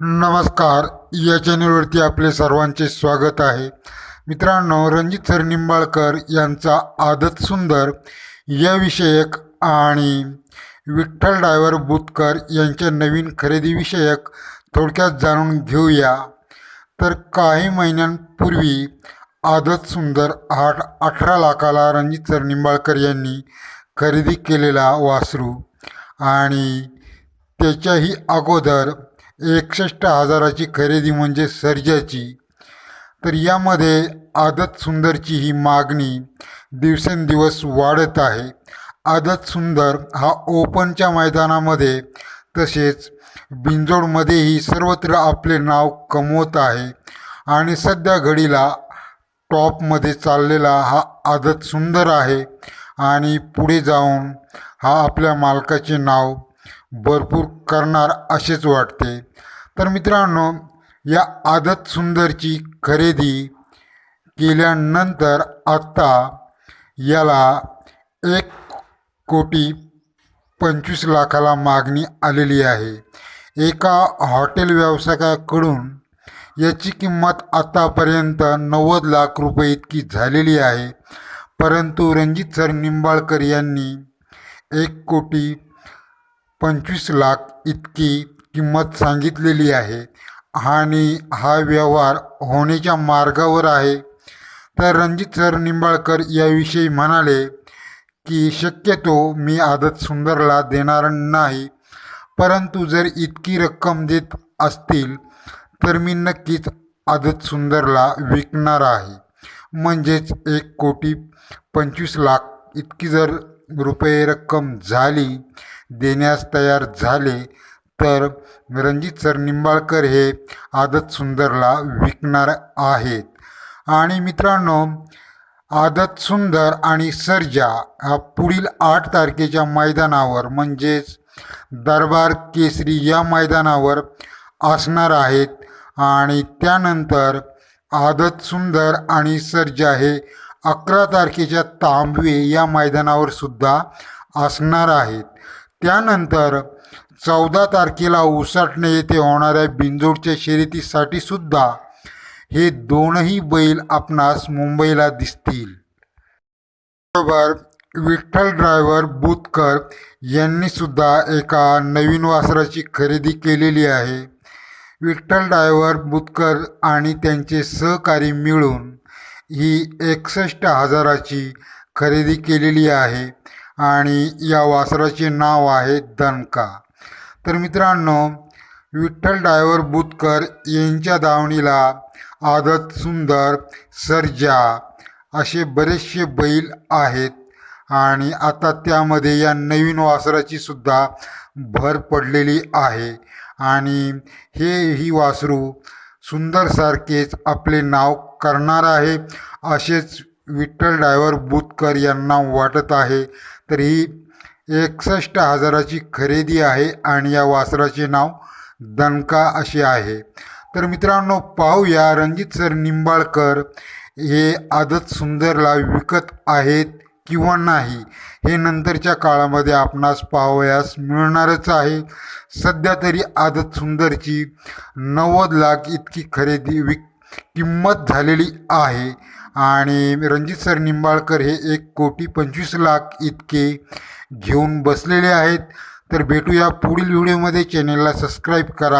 नमस्कार. या चॅनलवरती आपले सर्वांचे स्वागत आहे. मित्रांनो रणजित सर निंबाळकर यांचा आदत सुंदर या विषयक आणि विठ्ठल डायव्हर बुतकर यांच्या नवीन खरेदीविषयक थोडक्यात जाणून घेऊया. तर काही महिन्यांपूर्वी आदत सुंदर आठ अठरा लाखाला रणजित सर निंबाळकर यांनी खरेदी केलेला वासरू आणि त्याच्याही अगोदर एकसष्ट हजाराची खरेदी म्हणजे सर्जाची. तर यामध्ये आदत सुंदरची ही मागणी दिवसेंदिवस वाढत आहे. आदत सुंदर हा ओपनच्या मैदानामध्ये तसेच बिंजोडमध्येही सर्वत्र आपले नाव कमवत आहे आणि सध्या घडीला टॉपमध्ये चाललेला हा आदत सुंदर आहे आणि पुढे जाऊन हा आपल्या मालकाचे नाव भरपूर करणार असेच वाटते. तर मित्रांनो या आदत सुंदरची खरेदी केल्यानंतर आत्ता याला एक कोटी पंचवीस लाखाला मागणी आलेली आहे. एका हॉटेल व्यावसायिकाकडून याची किंमत आत्तापर्यंत नव्वद लाख रुपये इतकी झालेली आहे. परंतु रणजित सर निंबाळकर यांनी एक कोटी पंचवीस लाख इतकी किंमत सांगितलेली आहे. आणि हा व्यवहार होण्याच्या मार्गावर आहे. तर रणजित सर निंबाळकर याविषयी म्हणाले की शक्यतो मी आदत सुंदरला देणार नाही. परंतु जर इतकी रक्कम देत असतील तर मी नक्कीच आदत सुंदरला विकणार आहे. म्हणजेच एक कोटी पंचवीस लाख इतकी जर रुपये रक्कम झाली देण्यास तयार झाले तर रणजित सर निंबाळकर हे आदत सुंदरला विकणार आहेत. आणि मित्रांनो आदत सुंदर आणि सर्जा हा पुढील आठ तारखेच्या मैदानावर म्हणजेच दरबार केसरी या मैदानावर असणार आहेत. आणि त्यानंतर आदत सुंदर आणि सर्जा हे अकरा तारखेच्या तांबवे या मैदानावर सुद्धा असणार आहेत. त्यानंतर चौदा तारखेला उसाटणे येथे होणाऱ्या बिंजोडच्या शर्यतीसाठी सुद्धा हे दोनही बैल आपणास मुंबईला दिसतील. बरोबर विठ्ठल ड्रायव्हर बुतकर यांनी सुद्धा एका नवीन वासराची खरेदी केलेली आहे. विठ्ठल ड्रायव्हर बुतकर आणि त्यांचे सहकारी मिळून ही एकसष्ट हजाराची खरेदी केलेली आहे. आणि या वासराचे नाव आहे दणका तर मित्रांनो विठ्ठल डायवर बुतकर यांच्या दावणीला आदत सुंदर सर्जा असे बरेचसे बैल आहेत आणि आता त्यामध्ये या नवीन वासराची सुद्धा भर पडलेली आहे. आणि हे ही वासरू सुंदरसारखेच आपले नाव करणार आहे असेच विठ्ठल डायवर बुतकर यांना वाटत आहे. तर ही एकसष्ट हजाराची खरेदी आहे आणि या वासराचे नाव दणका असे आहे. तर मित्रांनो पाहूया रणजित सर निंबाळकर हे आदत सुंदरला विकत आहेत किंवा नाही हे नंतरच्या काळामध्ये आपणास पाहावयास मिळणारच आहे. सध्या तरी आदत सुंदरची नव्वद लाख इतकी खरेदी विक किंमत झालेली आहे. आणि रणजित सर निंबाळकर हे एक कोटी पंचवीस लाख इतके घेऊन बसलेले आहेत. तर भेटूया पुढील व्हिडिओमध्ये. चॅनेलला सबस्क्राईब करा.